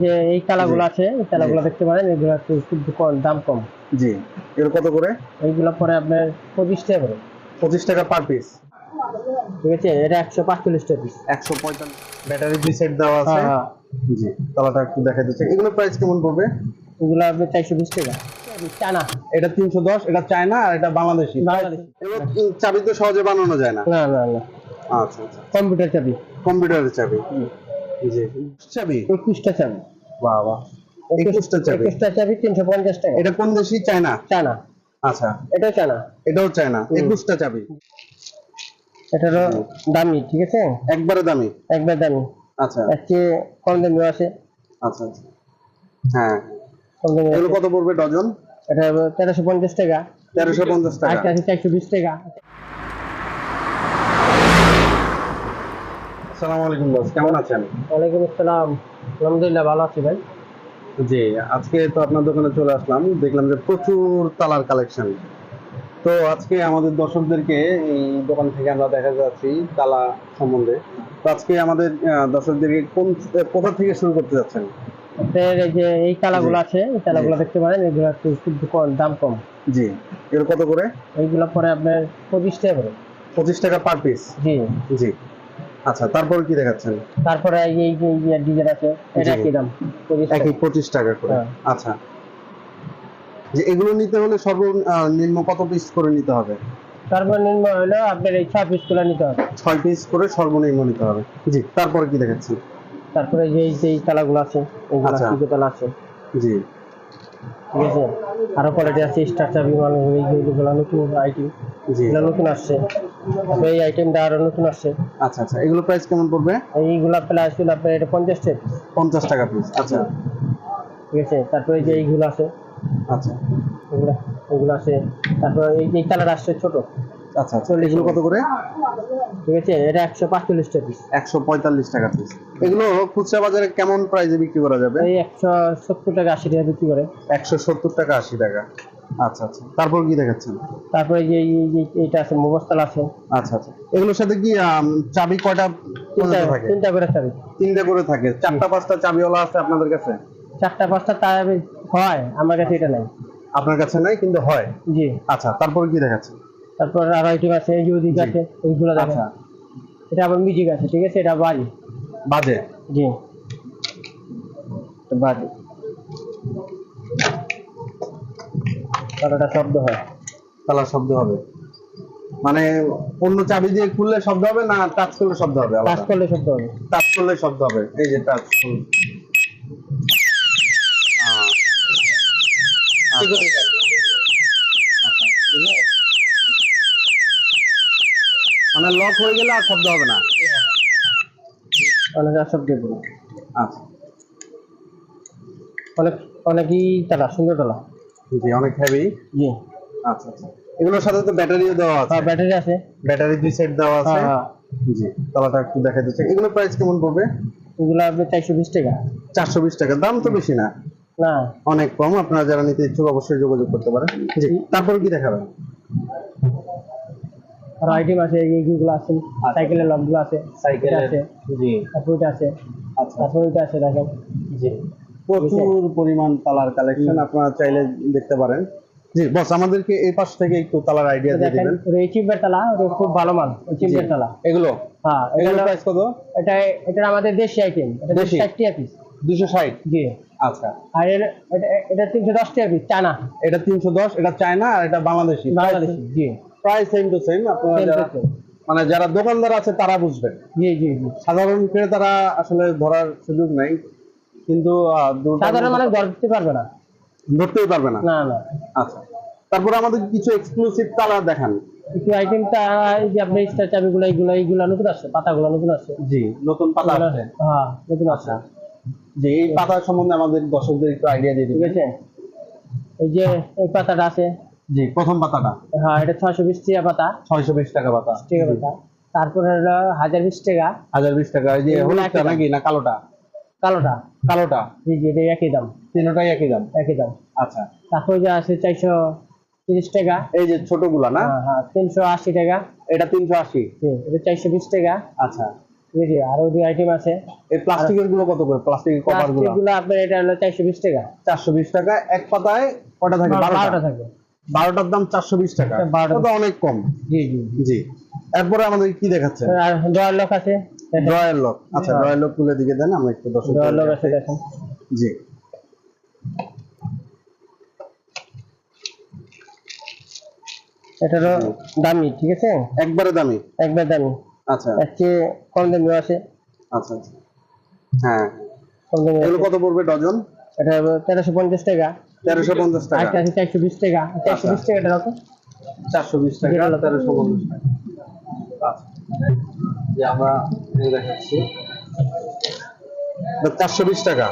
যে এই কালাগুলো আছে এই কালাগুলো দেখতে পারেন এগুলো একটু খুব দাম কম। জি। এগুলো কত করে? এইগুলো পরে আপনার পঁচিশ টাকা করে। পঁচিশ টাকা পার পিস ঠিক আছে এটা একশো পাঁচচল্লিশ টাকা পিস একশো পঁয়তাল্লিশ। ব্যাটারি দুই সেট দেওয়া আছে। হ্যাঁ হ্যাঁ। জি তলাটা একটু দেখা দিচ্ছে। এগুলো প্রাইস কেমন পড়বে? এগুলো আপনি চারশো বিশ টাকা। চানা এটা তিনশো দশ এটা চায়না আর এটা বাংলাদেশি। বাংলাদেশি। চাবি তো সহজে বানানো যায় না। না না না। আচ্ছা আচ্ছা। কম্পিউটার চাবি। কম্পিউটারের চাবি। জি। চাবি? একুশটা চাবি। বাহ বাহ একুশটা চাবি। একুশটা চাবি তিনশো পঞ্চাশ টাকা। এটা কোন দেশি? চায়না? চানা আচ্ছা। এটা চানা এটাও চায়না। একুশটা চাবি। এটারও দামি ঠিক আছে? একবারে দামি? একবার দামি। আচ্ছা। এর কম দামিও আছে। আচ্ছা আচ্ছা। হ্যাঁ। কম দামি এগুলো কত পড়বে ডজন? এটা তেরোশো পঞ্চাশ টাকা। তেরোশো পঞ্চাশ টাকা। চারশো বিশ টাকা। আসসালামু আলাইকুম বস কেমন আছেন? ওয়ালাইকুম আসসালাম। আলহামদুলিল্লাহ ভালো আছি ভাই। জি আজকে তো আপনার দোকানে চলে আসলাম দেখলাম যে প্রচুর তালার কালেকশন তো আজকে আমাদের দর্শকদেরকে এই দোকান থেকে আমরা দেখা যাচ্ছি তালা সম্বন্ধে। তো আজকে আমাদের দর্শকদেরকে কোন কোথা থেকে শুরু করতে যাচ্ছেন? আপনার এই যে এই কালাগুলো আছে এই কালাগুলো দেখতে পারেন এগুলো একটু দাম কম। জি এর কত করে? এইগুলো পরে আপনার পঁচিশ টাকা করে। পঁচিশ টাকা পার পিস জি। জি। আচ্ছা তারপর কি দেখাচ্ছেন? তারপরে এই যে- এই যে- ডিজাইন আছে এটা কি দাম। একই পঁচিশ টাকা করে। হ্যাঁ। আচ্ছা। যে এগুলো নিতে হলে সর্বনিম্ন কত পিস করে নিতে হবে? সর্বনিম্ন হলো আপনার এই ছয় পিস করে নিতে হবে। ছয় পিস করে সর্বনিম্ন নিতে হবে। জি তারপরে কি দেখাচ্ছেন? তারপরে যে এই যে এই তালাগুলো আছে এইগুলো আচ্ছা। কি তালা আছে। জি। ঠিক আছে? আরও কোয়ালিটি আছে স্টার চাবি মানে এইগুলো নতুন আইটেম জি। এগুলো নতুন আসছে। এই আইটেমটা আরও নতুন আসছে। আচ্ছা আচ্ছা এগুলো প্রাইস কেমন পড়বে? এইগুলা প্লাস হলো আপনার এটা পঞ্চাশ টাকা। পঞ্চাশ টাকা পিস আচ্ছা। ঠিক আছে তারপরে যে এইগুলো আছে। আচ্ছা। এগুলো এগুলো আছে। তারপর এই যে কালার আসছে ছোট। আচ্ছা আচ্ছা এগুলো কত করে? ঠিক আছে এটা একশো পাঁচচল্লিশ টাকা পিস একশো পঁয়তাল্লিশ টাকা পিস এগুলো খুচরা বাজারে কেমন প্রাইসে বিক্রি করা যাবে? এই একশো সত্তর টাকা আশি টাকা বিক্রি করে। একশো সত্তর টাকা আশি টাকা। আচ্ছা আচ্ছা। তারপর কি দেখাচ্ছেন? তারপরে এই যে এই যে- এইটা আছে মোবাস্তাল আছে। আচ্ছা আচ্ছা। এগুলোর সাথে কি আম, চাবি কয়টা তিনটা থাকে? তিনটা করে চাবি। তিনটে করে থাকে। চারটা পাঁচটা চাবিওয়ালা আছে আপনাদের কাছে? চারটা পাঁচটা তার হয় আমার কাছে এটা নাই। আপনার কাছে নাই কিন্তু হয়? জি। আচ্ছা তারপর কি দেখাচ্ছেন? তারপর আরও আইটেম আছে এই যে জি। আছে এইগুলো আচ্ছা। এটা আবার মিউজিক আছে ঠিক আছে? এটা বাজি। বাজে? জি। এটা বাজি। তারটা শব্দ হয়। তালা শব্দ হবে। মানে অন্য চাবি দিয়ে খুললে শব্দ হবে না টাচ করলে শব্দ হবে? আলাদা। করলে শব্দ হবে। টাচ করলে শব্দ হবে। এই যে টাচ মানে লক হয়ে গেলে আর শব্দ হবে না? অনেক আর শব্দ হবে আচ্ছা। অনেক অনেকই তালা সুন্দর তালা। জি অনেক হেভি জি। আচ্ছা আচ্ছা। এগুলোর সাথে তো ব্যাটারিও দেওয়া আছে। আর ব্যাটারি আছে। ব্যাটারি দুই সেট দেওয়া আছে। হ্যাঁ হ্যাঁ। জি তলাটা একটু দেখা দিচ্ছে। এগুলো প্রাইস কেমন পড়বে? এগুলো আপনি চারশো বিশ টাকা। চারশো বিশ টাকা। দাম তো বেশি না। না। অনেক কম। আপনারা যারা নিতে ইচ্ছুক অবশ্যই যোগাযোগ করতে পারেন। জি তারপর কি দেখাবেন? আর আইটেম আছে এই এইগুলো আছে। সাইকেলের লকগুলো আছে। এটা আছে। জি। তারপর আছে। আচ্ছা। তারপর আছে দেখেন। জি। প্রচুর পরিমাণ তালার কালেকশন আপনারা চাইলে দেখতে পারেন। জি বস আমাদেরকে এই পাশ থেকে একটু তালার আইডিয়া দিয়ে দিবেন। এই চিপের তালা খুব ভালো মাল চিপের তালা। এগুলো? হ্যাঁ এটা এগুলো প্রাইস কত? এটা এটা আমাদের দেশি আইটেম এটা দেশি? ষাট টাকা পিস দুশো ষাট? জি। আচ্ছা। আর এটা এটা তিনশো দশ টাকা পিস চানা এটা তিনশো দশ এটা চায়না আর এটা বাংলাদেশি। বাংলাদেশি জি। প্রায় সেম টু সেম আপনারা যারা মানে যারা দোকানদার আছে তারা বুঝবেন। জি জি জি। সাধারণ ক্রেতারা আসলে ধরার সুযোগ নাই। কিন্তু সাধারণ মানুষ ধরতে পারবে না। ধরতেই পারবে না? না না। আচ্ছা। তারপরে আমাদের কিছু এক্সক্লুসিভ কালার দেখান। কিছু আইটেমটা এই যে আপনি স্টার চাবিগুলো এইগুলো এইগুলো নতুন আসছে পাতাগুলো নতুন আসছে। জি নতুন পাতা আছে হ্যাঁ নতুন আসছে। যে এই পাতা সম্বন্ধে আমাদের দর্শকদের একটু আইডিয়া দিয়ে ঠিক আছে? এই যে এই পাতাটা আছে। জি প্রথম পাতাটা। হ্যাঁ এটা ছয়শো বিশ টাকা পাতা। ছয়শো বিশ টাকা পাতা। টাকা পাতা। তারপরে হলো হাজার বিশ টাকা। হাজার বিশ টাকা এই যে হলুদটা নাকি না কালোটা? কালোটা? কালোটা? জি জি এটা একই দাম। তিনটাই একই দাম? একই দাম। আচ্ছা। তারপরে যে আছে চারশো তিরিশ টাকা। এই যে ছোটগুলা না? হ্যাঁ হ্যাঁ তিনশো আশি টাকা। এটা তিনশো আশি? জি এটা চারশো বিশ টাকা। আচ্ছা। জি জি আরও দুই আইটেম আছে। এই প্লাস্টিকেরগুলো কত করে? প্লাস্টিকের কভারগুলো প্লাস্টিকগুলো আপনার এটা হলো চারশো বিশ টাকা। চারশো বিশ টাকা এক পাতায় কটা থাকে? বারোটা। থাকবে বারোটার দাম চারশো বিশ টাকা। এটা বারোটা। অনেক কম। জি জি। জি। এরপরে আমাদের কি দেখাচ্ছে? আর ডয়ার লক আছে। Drawer lock. আচ্ছা হ্যাঁ। ড্রয়ার লক তুলে দিকে দেন আমরা একটু দর্শক ডয়ার লক আছে দেখেন। জি। এটা হলো দামি ঠিক আছে? একবারে দামি? একবার দামি। আচ্ছা। এর কম দামিও আছে। আচ্ছা আচ্ছা। হ্যাঁ। কম দামি এগুলো কত পড়বে ডজন? এটা তেরোশো পঞ্চাশ টাকা। তেরোশো পঞ্চাশ টাকা। আছে চারশো বিশ টাকা। চারশো বিশ টাকা এটা রাখো চারশো বিশ টাকা। তেরোশো পঞ্চাশ টাকা। আচ্ছা। যে আমরা দেখাচ্ছি। চারশো বিশ টাকা।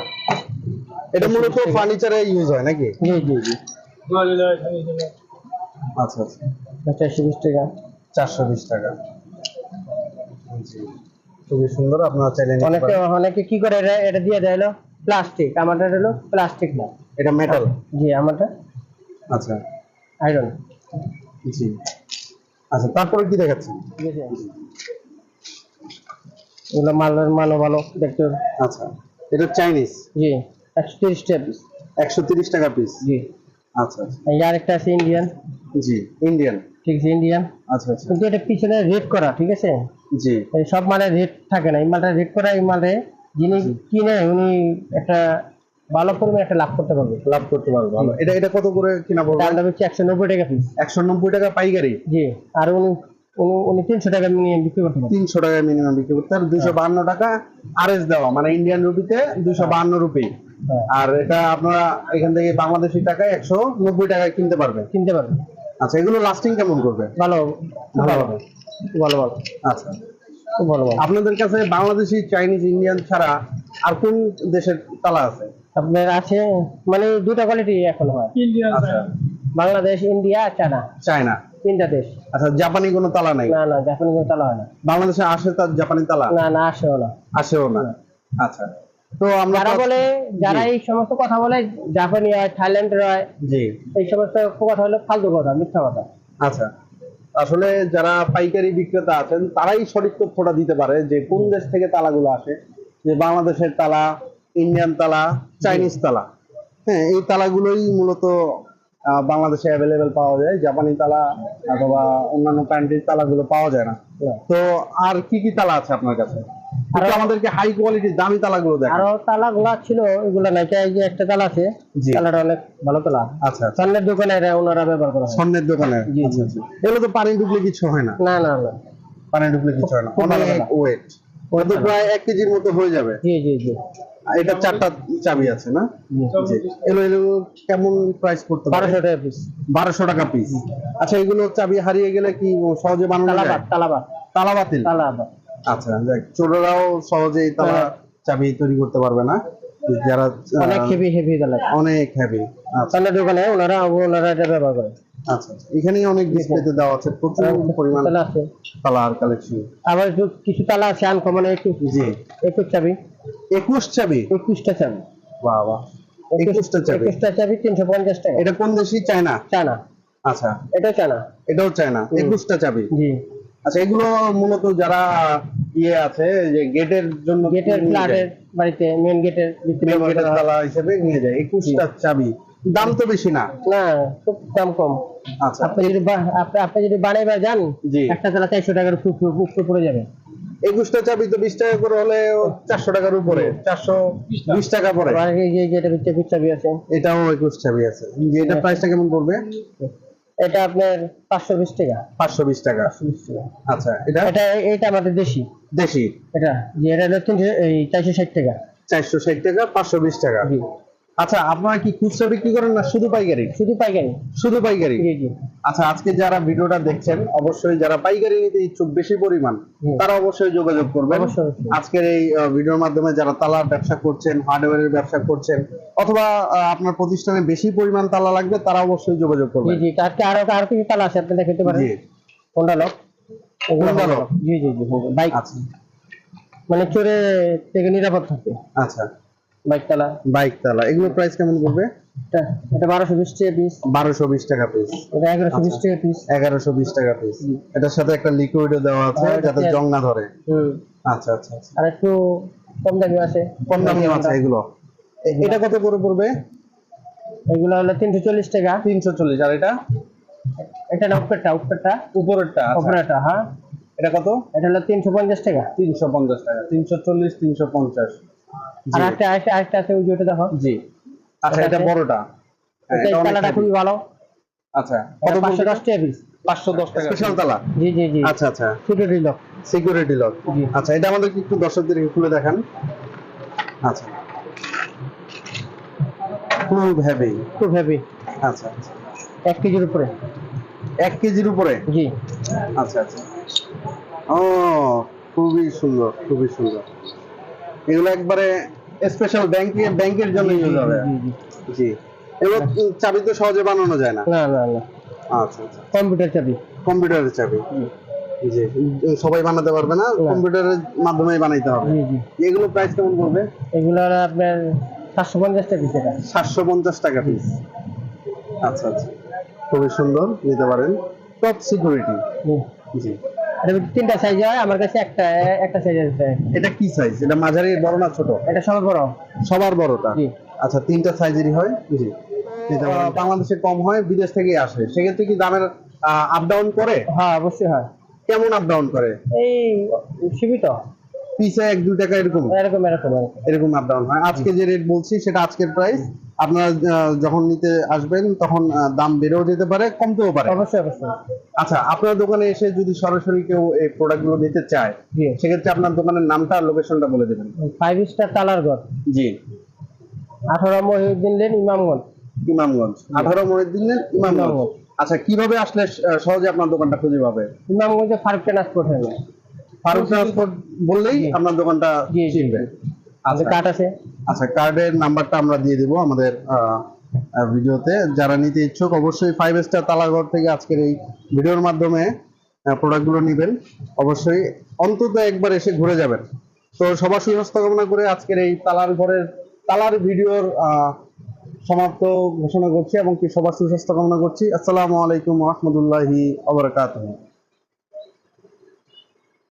এটা মূলত ফার্নিচারে ইউজ হয় নাকি? জি জি জি। আচ্ছা আচ্ছা। চারশো বিশ টাকা। চারশো বিশ টাকা। জি খুবই সুন্দর আপনারা চাইলে নিতে অনেকে অনেকে কি করে এটা এটা দিয়ে দেয় হলো প্লাস্টিক আমারটা হলো প্লাস্টিক না। এটা মেটাল জি আমারটা আচ্ছা। আয়রন জি। আচ্ছা তারপরে কি দেখাচ্ছেন? ঠিক আছে এগুলো মালের মানও ভালো দেখতে। আচ্ছা এটা চাইনিজ জি একশো তিরিশ টাকা পিস একশো তিরিশ টাকা পিস জি। আচ্ছা আচ্ছা। এই আরেকটা আছে ইন্ডিয়ান জি ইন্ডিয়ান ঠিক আছে ইন্ডিয়ান আচ্ছা আচ্ছা। কিন্তু এটা পিছনে রেড করা ঠিক আছে? জি। এই সব মালে রেট থাকে না এই মালটা রেট করা এই মালে যিনি কিনে উনি একটা ভালো পরিমাণে একটা লাভ করতে পারবে। লাভ করতে পারব ভালো। এটা এটা কত করে কিনা পড়বে? দামটা হচ্ছে একশো নব্বই টাকা পিস একশো নব্বই টাকা পাইকারি? জি আর উনি উনি উনি তিনশো টাকা মিনিমাম বিক্রি করতে পারবে তিনশো টাকায় মিনিমাম বিক্রি করতে আর দুইশো বাহান্ন টাকা আরএস দেওয়া মানে ইন্ডিয়ান রুপিতে দুইশো বাহান্ন রুপি হ্যাঁ, আর এটা আপনারা এখান থেকে বাংলাদেশি টাকায় একশো নব্বই টাকায় কিনতে পারবেন। কিনতে পারবে আচ্ছা এগুলো লাস্টিং কেমন করবে? ভালো ভালো ভালো হবে। ভালো ভালো। আচ্ছা। ভালো ভালো। আপনাদের কাছে বাংলাদেশি চাইনিজ ইন্ডিয়ান ছাড়া আর কোন দেশের তালা আছে? আপনার আছে মানে দুটা কোয়ালিটি এখন হয়। আচ্ছা। Bangladesh India China. চায়না। তিনটা দেশ। আচ্ছা জাপানি কোনো তালা নাই? না না জাপানি কোনো তালা হয় না। বাংলাদেশে আসে তার জাপানি তালা? না না আসেও না। আসেও না? আচ্ছা। তো আমরা যারা বলে যারা এই সমস্ত কথা বলে জাপানি হয় থাইল্যান্ডের হয় জি। এই সমস্ত কথা হলো ফালতু কথা মিথ্যা কথা। আচ্ছা। আসলে যারা পাইকারি বিক্রেতা আছেন তারাই সঠিক তথ্যটা দিতে পারে যে কোন দেশ থেকে তালাগুলো আসে। যে বাংলাদেশের তালা ইন্ডিয়ান তালা চাইনিজ তালা। হ্যাঁ এই তালাগুলোই মূলত বাংলাদেশে অ্যাভেলেবেল পাওয়া যায় জাপানি তালা অথবা অন্যান্য কান্ট্রির তালাগুলো পাওয়া যায় না। তো আর কি কি তালা আছে আপনার কাছে? একটু আমাদেরকে হাই কোয়ালিটির দামি তালাগুলো দেখান। আরও তালা গুলা ছিল এগুলো নাই এই যে একটা তালা আছে তালাটা অনেক ভালো তালা। আচ্ছা আচ্ছা। স্বর্ণের দোকানে এরা ওনারা ব্যবহার করা স্বর্ণের দোকানে? জি, আচ্ছা জি। আচ্ছা এগুলো তো পানি ঢুকলে কিছু হয় না? না না না। পানি ঢুকলে কিছু হয় না। অনেক ওয়েট ওটা তো প্রায় এক কেজির মতো হয়ে যাবে। জি জি জি। এটা চারটা চাবি আছে না? জি। এগুলো এগুলো কেমন প্রাইস করতে পারে? বারোশো টাকা পিস বারোশো টাকা পিস আচ্ছা এগুলো চাবি হারিয়ে গেলে কি সহজে বানানো যায়? তালাবাদ তালাবাদ। তালা বাতিল আচ্ছা দেখ চোরেরাও সহজেই তালা হ্যাঁ। চাবি তৈরি করতে পারবে না। যারা অনেক হেভি হেভি তালা অনেক হ্যাভি আচ্ছা। স্বর্ণের দোকানে ওনারা ওনারা এটা ব্যবহার করে। আচ্ছা আচ্ছা। এখানেই অনেক ডিসপ্লেতে দেওয়া আছে প্রচুর পরিমাণ তালা আছে। কালার কালেকশন আবার একটু কিছু তালা আছে আনকমন একুশ জি। একুশ চাবি। একুশ চাবি? একুশটা চাবি। বাহ বাহ। একুশটা চাবি। একুশটা চাবি তিনশো পঞ্চাশ টাকা। এটা কোন দেশি চায়না? চানা আচ্ছা। এটা চানা এটাও চায়না। একুশটা চাবি? জি। আচ্ছা এগুলো মূলত যারা ইয়ে আছে যে গেটের জন্য গেটের ফ্ল্যাটের বাড়িতে মেন গেটের gate এর তালা হিসেবে নিয়ে যায়। একুশটা চাবি। দাম তো বেশি না। না খুব দাম কম। আচ্ছা। আপনি যদি আপনি যদি বানাইবার যান জি। একটা তালা চারশো টাকার উপরে পড়ে যাবে। একুশটা চাবি তো বিশ টাকা করে হলে চারশো টাকার উপরে। চারশো বিশ টাকা পরে একুশ চাবি আছে। এটাও একুশ চাবি আছে। এটা প্রাইসটা কেমন পড়বে? এটা আপনার পাঁচশো বিশ টাকা। পাঁচশো বিশ টাকা। আচ্ছা এটা? এটা এটা আমাদের দেশি। দেশি। এটা যে এটা হলো তিনশো চারশো ষাট টাকা। চারশো ষাট টাকা পাঁচশো বিশ টাকা। আচ্ছা আপনারা কি খুচরা বিক্রি করেন না শুধু পাইকারি? শুধু পাইকারি। শুধু পাইকারি? জি জি। আচ্ছা আজকে যারা ভিডিওটা দেখছেন অবশ্যই যারা পাইকারি নিতে ইচ্ছুক বেশি পরিমাণ তারা অবশ্যই যোগাযোগ করবেন। আজকের এই ভিডিওর মাধ্যমে যারা তালার ব্যবসা করছেন হার্ডওয়্যারের ব্যবসা করছেন অথবা আপনার প্রতিষ্ঠানে বেশি পরিমাণ তালা লাগবে তারা অবশ্যই যোগাযোগ জি করবেন জি আজকে আরও আরও কিছু তালা আছে আপনি দেখতে পারেন? জি। কোনটা লোক? Honda lock? জি জি জি বাইক। আচ্ছা। মানে চোরে থেকে নিরাপদ থাকে আচ্ছা। বাইক তালা। বাইক তালা। এগুলো প্রাইস কেমন পড়বে? এটা বারোশো বিশ টাকা পিস বারোশো বিশ টাকা পিস এটা এগারোশো বিশ টাকা পিস এগারোশো বিশ টাকা পিস এটার সাথে একটা লিকুইডও দেওয়া আছে হ্যাঁ, যাতে জং না ধরে। আচ্ছা আচ্ছা আচ্ছা। আর একটু কম দামি আছে। কম দামি আছে এগুলো। এটা কত করে পড়বে? এগুলো হলো তিনশো চল্লিশ টাকা। তিনশো চল্লিশ। আর এটা? এটা না উপরেরটা উপরেরটা উপরেরটা আচ্ছা। উপরেরটা হ্যাঁ। এটা কত? এটা হলো তিনশো পঞ্চাশ টাকা। তিনশো পঞ্চাশ টাকা। তিনশো চল্লিশ তিনশো পঞ্চাশ। আর ওই দেখো। জি। আচ্ছা এটা বড়টা। হ্যাঁ, এটা heavy। খুবই ভালো। আচ্ছা কত কত পাঁচশো পড়বে দশ টাকা পিস স্পেশাল তালা? জি জি জি। আচ্ছা আচ্ছা। ছোট ডিলক সিকিউরিটি লক জি। আচ্ছা এটা আমাদেরকে একটু দর্শকদেরকে খুলে দেখান। আচ্ছা। খুব হেভি খুব হেভি আচ্ছা আচ্ছা। এক কেজির উপরে। এক কেজির উপরে? জি। আচ্ছা আচ্ছা। ও খুবই সুন্দর খুবই সুন্দর। এগুলো একবারে স্পেশাল ব্যাংকে ব্যাংকের জন্য ইউজ হবে। জি, এগুলো চাবি তো সহজে বানানো যায় না। না না না। আচ্ছা আচ্ছা। কম্পিউটার চাবি। কম্পিউটারের চাবি। জি। সবাই বানাতে পারবে না কম্পিউটারের মাধ্যমে বানাইতে হবে। এগুলো প্রাইস কেমন পড়বে? এগুলো আপনার সাতশো পঞ্চাশ টাকা পিস এটা। সাতশো পঞ্চাশ টাকা পিস আচ্ছা আচ্ছা। খুবই সুন্দর নিতে পারেন। টপ সিকিউরিটি জি। তিনটা সাইজ হয় আমার কাছে একটা একটা সাইজ আছে। এটা কি সাইজ এটা মাঝারি বড় না ছোট? এটা সবার বড়। সবার বড়টা? আচ্ছা তিনটা সাইজেরই হয়? বুঝি বাংলাদেশে কম হয় বিদেশ থেকে আসে। সেক্ষেত্রে কি দামের আপ ডাউন করে? হ্যাঁ অবশ্যই হয়। কেমন আপ ডাউন করে? এই সীমিত। পিসে এক দুই টাকা এরকম। এরকম এরকম এরকম। আপ ডাউন হয়। আজকে যে রেট বলছি সেটা আজকের প্রাইস আপনারা যখন নিতে আসবেন তখন দাম বেড়েও যেতে পারে কমতেও পারে। অবশ্যই অবশ্যই। আচ্ছা আপনার দোকানে এসে যদি সরাসরি কেউ এই প্রোডাক্টগুলো নিতে চায় সেক্ষেত্রে আপনার দোকানের নামটা আর লোকেশনটা বলে দেবেন। ফাইভ স্টার তালার ঘর জি। আঠারো মহিউদ্দিন লেন ইমামগঞ্জ। ইমামগঞ্জ। আঠারো মহিউদ্দিন ইমামগঞ্জ। ইমামগঞ্জ। আচ্ছা কীভাবে আসলে সহজে আপনার দোকানটা খুঁজে পাবে? ইমামগঞ্জে ফারুক ট্রান্সপোর্ট হয়ে ফারুক ট্রান্সপোর্ট বললেই আপনার দোকানটা চিনবে। আচ্ছা। কার্ড আছে? আচ্ছা কার্ডের নাম্বারটা আমরা দিয়ে দিব আমাদের ভিডিওতে। যারা নিতে ইচ্ছুক অবশ্যই ফাইভ স্টার তালাঘর থেকে আজকের এই ভিডিওর মাধ্যমে প্রোডাক্টগুলো নেবেন। অবশ্যই অন্তত একবার এসে ঘুরে যাবেন। তো সবার সুস্বাস্থ্য কামনা করে আজকের এই তালার ঘরের তালার ভিডিওর আহ, সমাপ্ত ঘোষণা করছি এবং কি সবার সুস্বাস্থ্য কামনা করছি। আসসালামু আলাইকুম রহমতুল্লাহি আবরকাত